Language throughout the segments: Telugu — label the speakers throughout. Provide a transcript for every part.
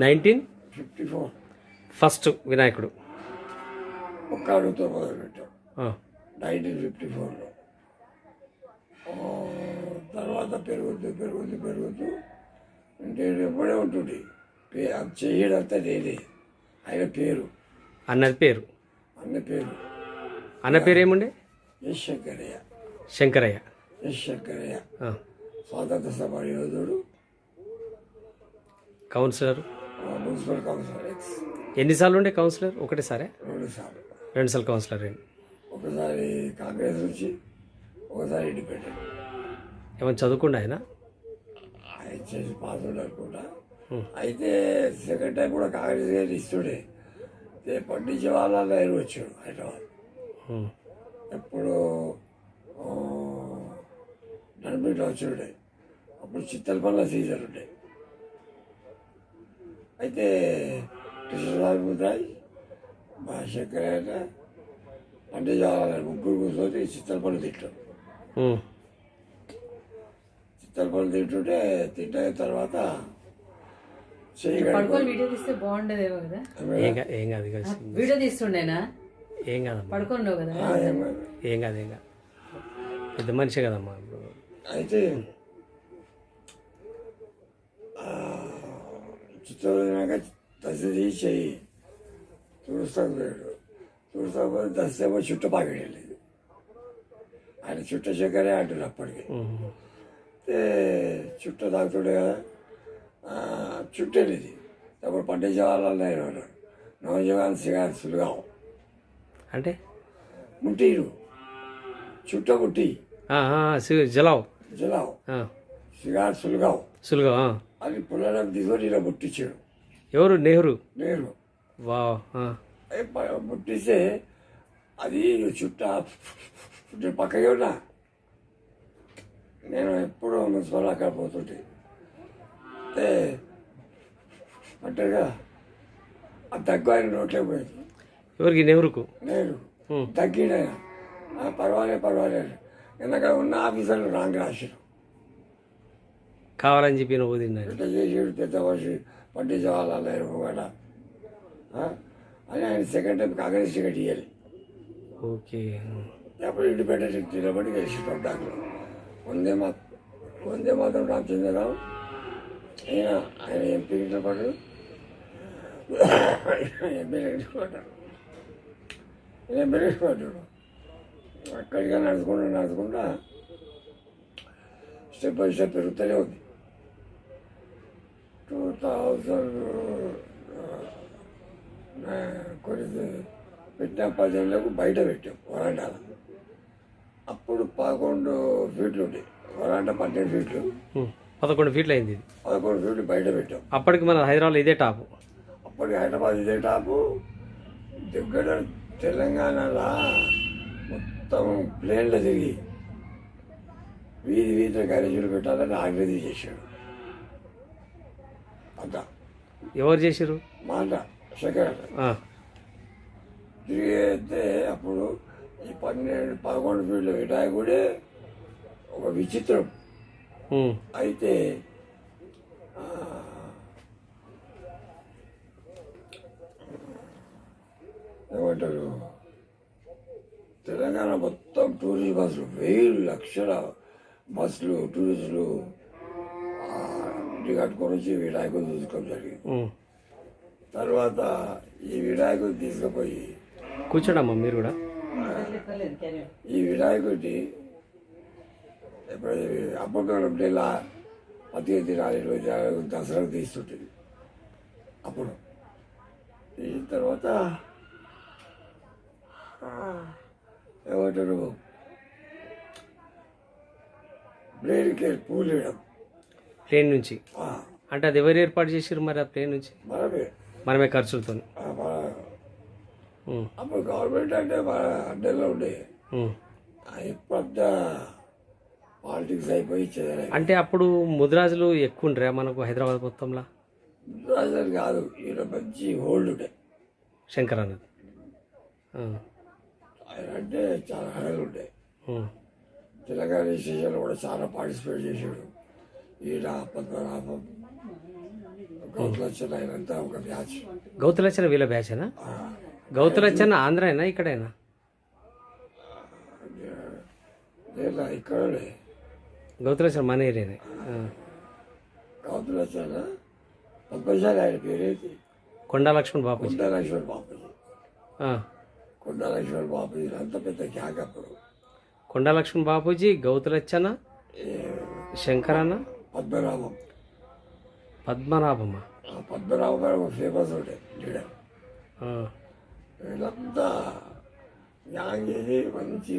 Speaker 1: నైన్టీన్?
Speaker 2: Fifty four.
Speaker 1: ఫస్ట్ వినాయకుడు.
Speaker 2: ఒక్క అడుగుతో మొదలుపెట్టాం.
Speaker 1: ఆ,
Speaker 2: నైన్టీన్ ఫిఫ్టీ ఫోర్లో. తర్వాత పెరుగుతూ పెరుగుతూ పెరుగుతూ అంటే ఎప్పుడే ఉంటుంది. చేయడంతా నేనే. ఆయన పేరు.
Speaker 1: అన్నది పేరు.
Speaker 2: అన్న పేరు.
Speaker 1: అన్న పేరు ఏముండే?
Speaker 2: ఎస్ శంకరయ్య.
Speaker 1: శంకరయ్య.
Speaker 2: ఎస్ శంకరయ్య. స్వాతంత్ర సమర యోధుడు
Speaker 1: కౌన్సిలర్?
Speaker 2: Municipal councillor X.
Speaker 1: ఎన్నిసార్లు ఉండే కౌన్సిలర్? ఒకటేసారే?
Speaker 2: రెండు సార్లు
Speaker 1: రెండుసార్లు కౌన్సిలర్
Speaker 2: ఒకసారి కాంగ్రెస్ నుంచి ఒకసారి ఇండిపెండెంట్.
Speaker 1: ఏమైనా చదువుకుండా ఆయన?
Speaker 2: ఆయన చేసి పాస్ అనుకుంటా. అయితే సెకండ్ టైం కూడా కాంగ్రెస్ గారు ఇస్తుండే. అయితే పండించే జవహర్లాల్ నెహ్రూ వచ్చాడు హైదరాబాద్. ఎప్పుడు నడిమిట్లో వచ్చాడు అప్పుడు చిత్తలపల్ల సీజన్ ఉండే అయితే కృష్ణస్వామి ముద్రాయ్ మా జవహర్లాల్ నెహ్రూ ముగ్గురు కూర్చొని చిత్తలపల్లి తింటాం
Speaker 1: ఉమ్,
Speaker 2: చిత్తలపల్లి తింటుంటే తింటే తర్వాత చేయగలిగి
Speaker 3: పడుకొని వీడియో తీస్తే బాగుండేదేమో కదా
Speaker 1: ఏం కాదు
Speaker 3: వీడియో తీస్తుండేనా
Speaker 1: ఏం
Speaker 3: కదా
Speaker 1: ఏం కాదు ఏం కాదు పెద్ద మనిషి కదమ్మా
Speaker 2: అయితే చిత్తూరునాక దశది చెయ్యి తుడుస్తాకు పోయాడు తుడుస్తాకు పోయి దశేమో చుట్ట పాకెట్ వెళ్ళేది ఆయన చుట్ట చక్కరే అంటారు అప్పటికి. చుట్ట తాగుతుండే కదా. ఆ, చుట్ట వెళ్ళేది అప్పుడు పండిత జవహర్లాల్ నెహ్రూ అన్నాడు. నవజవాన్ సిగార్ సులుగావు.
Speaker 1: అంటే?
Speaker 2: ముట్టిరు. చుట్ట ముట్టి.
Speaker 1: జలావ్.
Speaker 2: జలావు. సిగార్ సులుగావు.
Speaker 1: సులుగా
Speaker 2: అని పుల్లడం తీసుకొని ఇలా ముట్టించాడు.
Speaker 1: ఎవరు? నెహ్రూ?
Speaker 2: నేను
Speaker 1: వా ఆ,
Speaker 2: ఏ ప- ముట్టిస్తే అది చుట్ట పక్కకే ఉన్నా. నేను ఎప్పుడూ మున్సిపల్ అక్కడ పోతుంటే. అంటే అంటారుగా ఆ దగ్గు ఆయన నోట్లే పోయింది.
Speaker 1: ఎవరికి? నెహ్రూకు?
Speaker 2: నేను
Speaker 1: ఉమ్.
Speaker 2: తగ్గినాయన పర్వాలేదు పర్వాలేదు. అక్కడ ఉన్న ఆఫీసర్లు రాంగ్ రాశారు
Speaker 1: కావాలని చెప్పి నువ్వు తిన్నాను
Speaker 2: ఇట్లా చేసాడు పెద్ద జవహర్లాల్ నెహ్రూ కూడా. అని ఆయన సెకండ్ టైం కాంగ్రెస్ టికెట్ ఇవ్వాలి
Speaker 1: ఓకే.
Speaker 2: అప్పుడు ఇండిపెండెంట్ నిలబడి గెలిచి దాంట్లో. వందే మా వందే మాత్రం రామచంద్రరావు. ఆయన ఆయన ఎంపీ ఎమ్మెల్యే నిలబడ్డాడు ఆయన ఎమ్మెల్యే నిలబడ్డాడు అక్కడిగా నడుచుకుంటూ నడుచుకుంటా స్టెప్ బై స్టెప్ పెరుగుతూనే ఉంది. టూ థౌజండ్ పెట్టిన పదేళ్ళకు బయట పెట్టాం వరండాలో. అప్పుడు పదకొండు ఫీట్లు ఉండే వరాండా పన్నెండు ఫీట్లు.
Speaker 1: పదకొండు ఫీట్లు అయింది ఇది.
Speaker 2: పదకొండు ఫీట్లు బయట పెట్టాం.
Speaker 1: అప్పటికి మన హైదరాబాద్ ఇదే టాపు.
Speaker 2: అప్పటికి హైదరాబాద్ ఇదే టాపు. దగ్గర తెలంగాణలో మొత్తం ప్లేన్లో తిరిగి వీధి వీధిలో గ్యారేజీలు పెట్టాలని ఆగ్రహి చేశాడు. అంత
Speaker 1: ఎవరు చేసిరు
Speaker 2: మాట సెకండ్
Speaker 1: ఆ,
Speaker 2: తిరిగితే అప్పుడు ఈ పన్నెండు పదకొండు ఫీట్ల వినాయకుడే ఒక విచిత్రం. అయితే ఏమంటారు? తెలంగాణ మొత్తం టూరిస్ట్ బస్సులు వెయ్యి లక్షల బస్సులు టూరిస్టులు ఇంటి కట్టుకొని వచ్చి వినాయకుడు చూసుకోవడం జరిగింది. తర్వాత ఈ వినాయకుడు తీసుకుపోయి
Speaker 1: కూర్చోడమ్మా మీరు కూడా.
Speaker 2: ఈ వినాయకుడిని ఎప్పుడైతే అప్పటికాలం నెల పదిహేను దినాలు ఇరవై దినాలు దసరాకు తీస్తుంటుంది. అప్పుడు. తీసిన తర్వాత ఏమంటారు? బ్లేడ్కి పూలు వేయడం.
Speaker 1: ప్లేన్ నుంచి. అంటే అది ఎవరు ఏర్పాటు చేసిరు మరి ఆ ప్లేన్ నుంచి?
Speaker 2: మనమే.
Speaker 1: మనమే ఖర్చులతో
Speaker 2: అప్పుడు గవర్నమెంట్ అంటే మన అడ్డల్లో ఉండే. ఇప్పుడంతా పాలిటిక్స్ అయిపోయి
Speaker 1: అంటే అప్పుడు ముదిరాజులు ఎక్కువ ఉండరా మనకు హైదరాబాద్ మొత్తంలో?
Speaker 2: రాజధాని కాదు ఈయన మంచి హోల్డ్ ఉండే.
Speaker 1: శంకర్ అన్నది.
Speaker 2: ఆయన అంటే చాలా హడలు ఉండే. తెలంగాణ స్టేషన్లో కూడా చాలా పార్టిసిపేట్ చేశాడు ఈయన పద్మనాభం గౌతులచ్చన ఆయనంతా ఒక బ్యాచ్
Speaker 1: గౌతులచ్చన వీళ్ళ బ్యాచేనా గౌతులచ్చన ఆంధ్రానా ఇక్కడైనా
Speaker 2: లేదా ఇక్కడే
Speaker 1: గౌతులచ్చన మన ఏరియానే ఆ.
Speaker 2: గౌతులచ్చన పద్మశాలి ఆయన పేరేంటి
Speaker 1: కొండా లక్ష్మణ్ బాపూజీ
Speaker 2: కొండలక్ష్మణ్ బాపూజీ
Speaker 1: ఆ.
Speaker 2: కొండలక్ష్మణ్ బాపూజీ అంత పెద్ద గ్యాగ్ అప్పుడు
Speaker 1: కొండా లక్ష్మణ్ బాపూజీ గౌతులచ్చన శంకరన్న
Speaker 2: పద్మనాభం.
Speaker 1: పద్మనాభమ్మ
Speaker 2: ఆ పద్మనాభం గారు ఫేమస్ ఉండే లీడర్. వీళ్ళంతా గ్యాంగ్ చేసి మంచి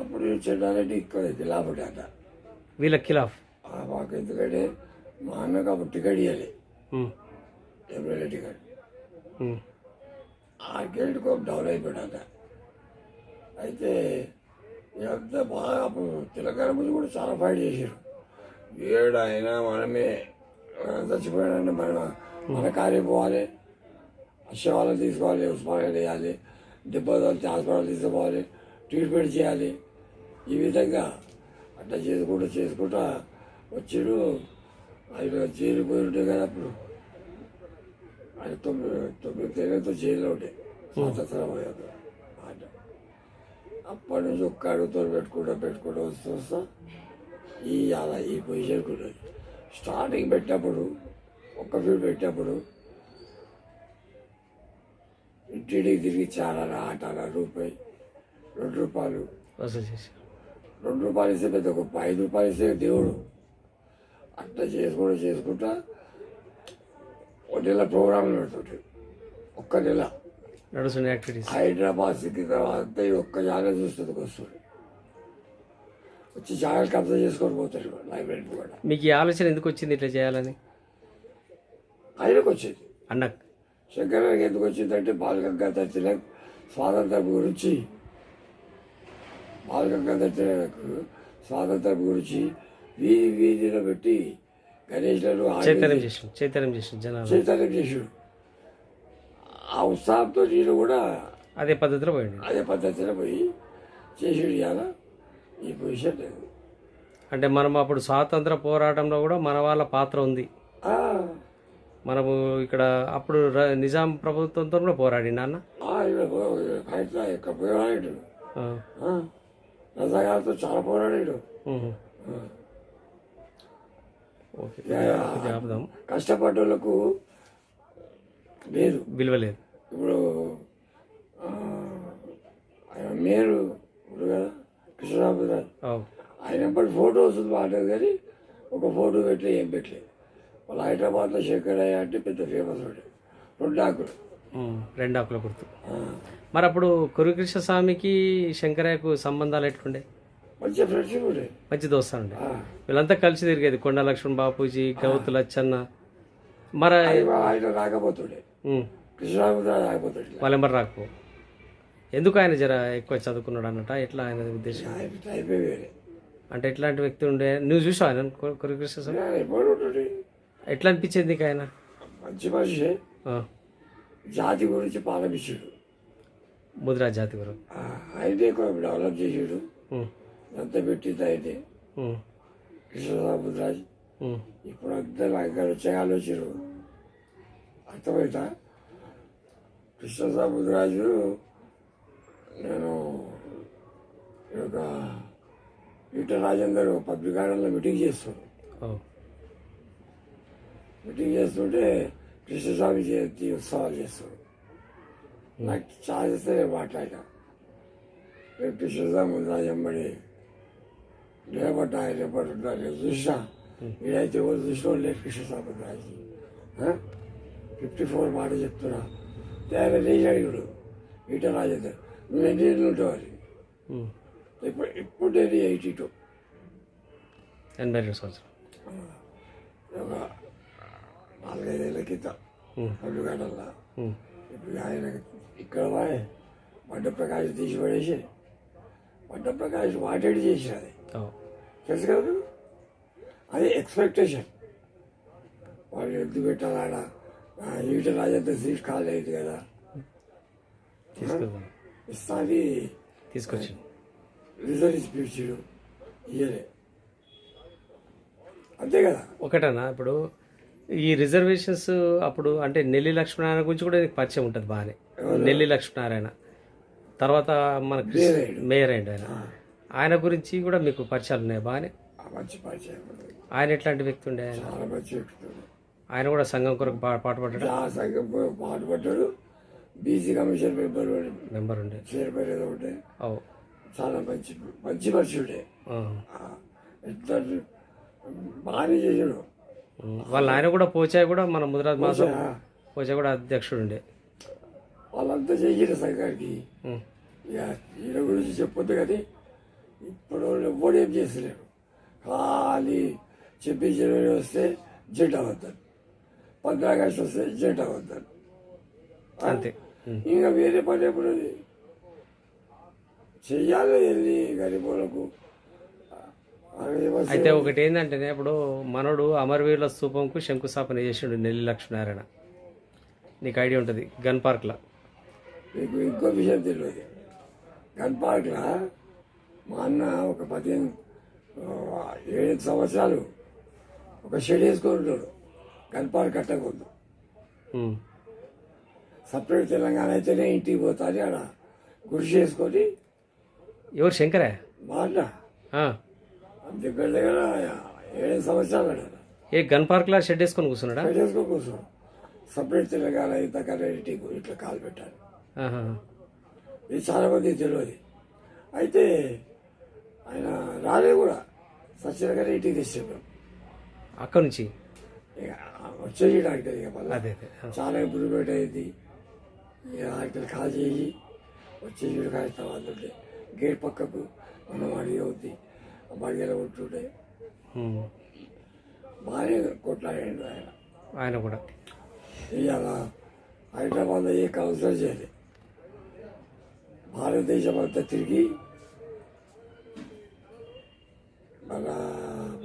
Speaker 2: అప్పుడు చెన్నారెడ్డి ఇక్కడ గిలాపటి అట
Speaker 1: వీళ్ళ కిలాఫ్?
Speaker 2: ఆ మాకు ఎందుకంటే మా అన్నకు అప్పుడు టికెట్ ఇవ్వాలి. MLA ticket. ఆ గేట్ కొంచెం డౌన్ అయిపోయాడట. అయితే ఇదంతా బాగా అప్పుడు తెలంగాణ ముందు కూడా చాలా ఫైట్ చేశారు. ఏడైనా మనమే చచ్చిపోయాడంటే మన మన కార్యం పోవాలి. శవాలను తీసుకోవాలి ఉస్మానియా వేయాలి దెబ్బలు హాస్పిటల్ తీసుకోవాలి ట్రీట్మెంట్ చేయాలి. ఈ విధంగా అట్లా చేసుకుంటూ చేసుకుంటా వచ్చాడు. ఆయన జైలు పోయి ఉంటే కదా అప్పుడు. ఆయన తొమ్మిది తొమ్మిది తేదీతో జైల్లో ఉండే. స్వాతంత్రం అయ్యాక అప్పటి నుంచి ఒక్క అడుగుతో పెట్టుకుంటా పెట్టుకుంటూ వస్తూ వస్తా. ఈ అలా ఈ పొజిషన్కి స్టార్టింగ్ పెట్టినప్పుడు ఒక్క ఫీల్డ్ పెట్టినప్పుడు ఇంటికి తిరిగి చాలా ఆటాల రూపాయి రెండు రూపాయలు. రెండు రూపాయలు ఇస్తే పెద్ద గొప్ప ఐదు రూపాయలు ఇస్తే దేవుడు. అట్లా చేసుకుంటూ చేసుకుంటా ఒక నెల ప్రోగ్రాంలు పెడుతుంటే ఒక్క నెల. హైదరాబాద్ సికింద్రాబాద్ ఒక్క జాగా చూస్తుంది వస్తుంది. వచ్చి జాగాలు కబ్జా చేసుకొని పోతారు లైబ్రరీ కూడా
Speaker 1: మీకు ఈ ఆలోచన ఎందుకు వచ్చింది ఇట్లా చేయాలని?
Speaker 2: ఆయనకు వచ్చేది.
Speaker 1: అన్న
Speaker 2: శంకరానికి ఎందుకు వచ్చిందంటే బాలగంగాధర్ తిలక్ స్వాతంత్రం గురించి బాలగంగాధర్ తిలక్ స్వాతంత్రం గురించి వీధి వీధిలో పెట్టి గణేష్లను
Speaker 1: చైతన్యం చేసిన చైతన్యం చేసిన జనాలు.
Speaker 2: చైతన్యం చేసాడు. ఆ ఉత్సాహంతో నేను కూడా
Speaker 1: అదే పద్ధతిలో పోయింది
Speaker 2: అదే పద్ధతిలో పోయి చేసాడు ఇవాళ. ఈ పొజిషన్ లేదు
Speaker 1: అంటే మనం అప్పుడు స్వాతంత్ర పోరాటంలో కూడా మన వాళ్ళ పాత్ర ఉంది. మనము ఇక్కడ అప్పుడు నిజాం ప్రభుత్వంతో కూడా పోరాడి నాన్న
Speaker 2: పోరాడాడు రజాగారితో చాలా పోరాడాడు.
Speaker 1: ఉహు.
Speaker 2: ఆ.
Speaker 1: ఓకే. ఇది ఆపుదాం.
Speaker 2: కష్టపడ్డ వాళ్ళకు లేదు.
Speaker 1: విలువ లేదు.
Speaker 2: ఇప్పుడు మేరు గారు
Speaker 1: అవు.
Speaker 2: ఆయన ఎప్పటి ఫోటో వస్తుంది మాట కానీ ఒక ఫోటో పెట్టలే ఏం పెట్టలే వాళ్ళు హైదరాబాద్లో శంకరయ్య అంటే పెద్ద ఫేమస్ వాడు. రెండు ఆకులు.
Speaker 1: రెండు ఆకుల గుర్తు. మరి అప్పుడు కురుకృష్ణ స్వామికి శంకరయ్యకు సంబంధాలు ఎట్లుండే?
Speaker 2: మంచిగా ఫ్రెండ్షిప్ ఉండే.
Speaker 1: మంచి దోస్తాను ఉండే. వీళ్ళంతా కలిసి తిరిగేది కొండ లక్ష్మణ్ బాపూజీ గౌతు లచ్చన్న. మరి
Speaker 2: ఆయన రాకపోతుండే. కృష్ణరాజు రాకపోతుండే.
Speaker 1: వాళ్ళెంబర్ రాకపో? ఎందుకు ఆయన జర ఎక్కువ చదువుకున్నాడు అన్నట? ఎట్లా ఆయన ఉద్దేశం? అంటే ఎట్లాంటి వ్యక్తి ఉండే? నువ్వు చూసావు ఆయన? కురుకృష్ణ ఎట్లా అనిపించేది నీకు ఆయన?
Speaker 2: మంచి మనిషి. జాతి గురించి పాలపించాడు
Speaker 1: ముదిరా జాతి గురు
Speaker 2: కొంచెం డెవలప్ చేసాడు. అంత పెట్టింది
Speaker 1: ఉమ్.
Speaker 2: కృష్ణరాజు
Speaker 1: ఉమ్.
Speaker 2: ఇప్పుడు అందరూ ఇక్కడ వచ్చే ఆలోచన అర్థమైతా కృష్ణ సముద్రాజు నేను ఈ యొక్క ఈట రాజేందర్ పబ్లిక్ గార్డెన్లో మీటింగ్ చేస్తాడు.
Speaker 1: ఓ.
Speaker 2: మీటింగ్ చేస్తుంటే కృష్ణస్వామి జయంతి ఉత్సవాలు చేస్తాడు. నాకు చాలా చేస్తే నేను మాట్లాడా రేపు కృష్ణస్వామి రాజమ్మడి నిలబడ్డా నిలబడ్డా నేను చూసినా. వీడైతే ఎవరు చూసిన లేదు కృష్ణస్వామి రాజు. ఫిఫ్టీ ఫోర్ మాట చెప్తున్నా. ఆయన లేచి అడిగాడు ఈట రాజేందర్. ఉంటావు అని
Speaker 1: ఉమ్.
Speaker 2: ఇప్పుడు ఇప్పుడు నేను ఎయిటీ టూ
Speaker 1: ఎనభై రెండు సంవత్సరం
Speaker 2: ఒక నాలుగైదేళ్ళ క్రితం. రెండు గంటల. ఇప్పుడు ఆయన ఇక్కడ వాడే పడ్డ ప్రకాశం తీసి పడేసి పడ్డ ప్రకాశం వాటెడ్ అది. తెలుసు కదా? అది ఎక్స్పెక్టేషన్ వాళ్ళు ఎందుకు పెట్టాలాడ ఈట రాజంతా సీట్ ఖాళీ అయింది కదా
Speaker 1: తీసుకెళ్దాం
Speaker 2: ఇస్తాని
Speaker 1: తీసుకొచ్చి.
Speaker 2: రిజల్ట్ ఇప్పించాడు. ఇయ్యలే. అంతే కదా?
Speaker 1: ఒకటేనా? ఇప్పుడు ఈ రిజర్వేషన్స్ అప్పుడు అంటే నెల్లి లక్ష్మీనారాయణ గురించి కూడా నీకు పరిచయం ఉంటుంది బాగానే. నెల్లి లక్ష్మీనారాయణ. తర్వాత మన మేయర్ అయ్యండి ఆయన. ఆయన గురించి కూడా మీకు పరిచయాలు ఉన్నాయి బాగానే. ఆయన ఎట్లాంటి వ్యక్తి ఉండే ఆయన? కూడా సంఘం కొరకు పాటుపడ్డాడు?
Speaker 2: ఆ సంఘం పాటుపడ్డాడు. బీసీ కమిషన్ మెంబర్
Speaker 1: మెంబర్ ఉండే
Speaker 2: చైర్మన్
Speaker 1: ఓ.
Speaker 2: చాలా మంచి మంచి మనుషుడే. ఎట్లా బాగానే చేసాడు.
Speaker 1: వాళ్ళ ఆయన కూడా పోచాయి కూడా మన ముదిరాజ్ మాసం
Speaker 2: ఆ,
Speaker 1: పోచా కూడా అధ్యక్షుడు ఉండే
Speaker 2: వాళ్ళంతా చేసిన సంఘానికి. ఈయన గురించి చెప్పొద్దు కానీ ఇప్పుడు ఎవ్వడు ఏం చేస్తలేరు ఖాళీ చెప్పి జనవరి వస్తే జెండా వద్దాను పంద్రా ఆగస్టు వస్తే జెండా వద్దాను
Speaker 1: అంతే.
Speaker 2: ఇంకా వేరే పని ఎప్పుడు? చెయ్యాలి వెళ్ళి గరీబులకు.
Speaker 1: అయితే ఒకటి ఏంటంటే ఇప్పుడు మనోడు అమరవీరుల స్తూపంకు శంకుస్థాపన చేసిండు నెల్లి లక్ష్మీనారాయణ. నీకు ఐడియా ఉంటుంది గన్ పార్క్లో?
Speaker 2: మీకు ఇంకో విషయం తెలియదు. గన్ పార్క్లో? మా అన్న ఒక పదిహేను ఏడు సంవత్సరాలు ఒక షెడ్ వేసుకొని ఉంటాడు. గన్ పార్క్ కట్టకూడదు. సపరేట్ తెలంగాణ అయితేనే ఇంటికి పోతాని ఆడ. కృషి చేసుకొని
Speaker 1: ఎవరు శంకరే? ఆ.
Speaker 2: దగ్గర దగ్గర ఏడు సంవత్సరాలు
Speaker 1: ఏ గన్ పార్క్లో షెడ్ వేసుకొని కూర్చున్నాడా?
Speaker 2: షెడ్ వేసుకొని కూర్చోడు సపరేట్ తెలంగాణ అయితే ఇంటికి ఇట్లా కాలు పెట్టాలి. ఇది చాలా మంది తెలియదు. అయితే ఆయన రాలే కూడా. సత్యనగర్ ఇంటికి తెచ్చాం
Speaker 1: అక్కడి నుంచి?
Speaker 2: మళ్ళీ.
Speaker 1: అదే.
Speaker 2: చాలా ఇంప్రూవ్మెంట్ అయింది. ఇక డాక్టర్ కాల్ చేసి వచ్చేసి కాస్త వాళ్ళుండే గేట్ పక్కకు మనం అడిగి అవుద్ది బడిగల ఉంటుండే. బాగానే కొట్లాడాడు ఆయన.
Speaker 1: ఆయన కూడా.
Speaker 2: ఇవాళ హైదరాబాద్లో ఏ కౌన్సిలర్ చేయాలి. భారతదేశం అంతా తిరిగి మన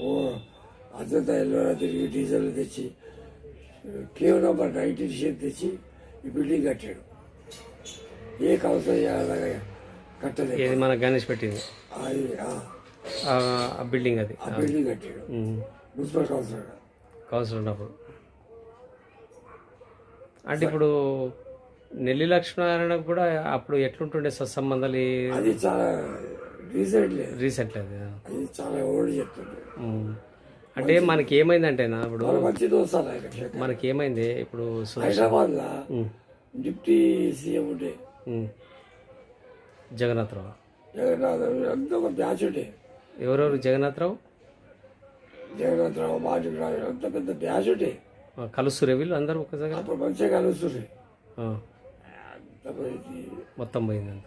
Speaker 2: ఓ అజంతా ఎల్లోరా తిరిగి డీజిల్ తెచ్చి కేవలం నెంబర్ నైన్టీన్ షేప్ తెచ్చి ఈ బిల్డింగ్ కట్టాడు. ఏ కౌన్సిలర్ చేయాలి కట్టలేదు.
Speaker 1: ఏది మన గణేష్ పెట్టింది.
Speaker 2: అది ఆ,
Speaker 1: బిల్డింగ్ అది.
Speaker 2: ఆ బిల్డింగ్ కట్టాడు. Municipal councillor.
Speaker 1: కౌన్సిల్ ఉన్నప్పుడు. అంటే ఇప్పుడు నెల్లి లక్ష్మీనారాయణ కూడా అప్పుడు ఎట్లుంటుండే సత్సంబంధాలు
Speaker 2: అది చాలా రీసెంట్లీ.
Speaker 1: రీసెంట్ అది ఆ.
Speaker 2: అది చాలా ఓల్డ్ చెప్తుండే.
Speaker 1: అంటే మనకి ఏమైందంటే ఇప్పుడు
Speaker 2: చాలా మంచి దోస్తాను ఆయన శేఖర్.
Speaker 1: మనకి ఏమైంది ఇప్పుడు
Speaker 2: హైదరాబాద్. డిప్టీ సీఎం ఉండే.
Speaker 1: జగన్నాథరావు.
Speaker 2: జగన్నాథ్ అంతా ఒక బ్యాచ్ ఉండే.
Speaker 1: ఎవరెవరు? జగన్నాథరావు?
Speaker 2: జగన్నాథరావు మాజీరావు అంత పెద్ద బ్యాచ్ ఉండే.
Speaker 1: కలుస్తురే వీళ్ళు అందరూ ఒక దగ్గర?
Speaker 2: అప్పుడు మంచిగా పోయింది.
Speaker 1: మొత్తం పోయింది అంత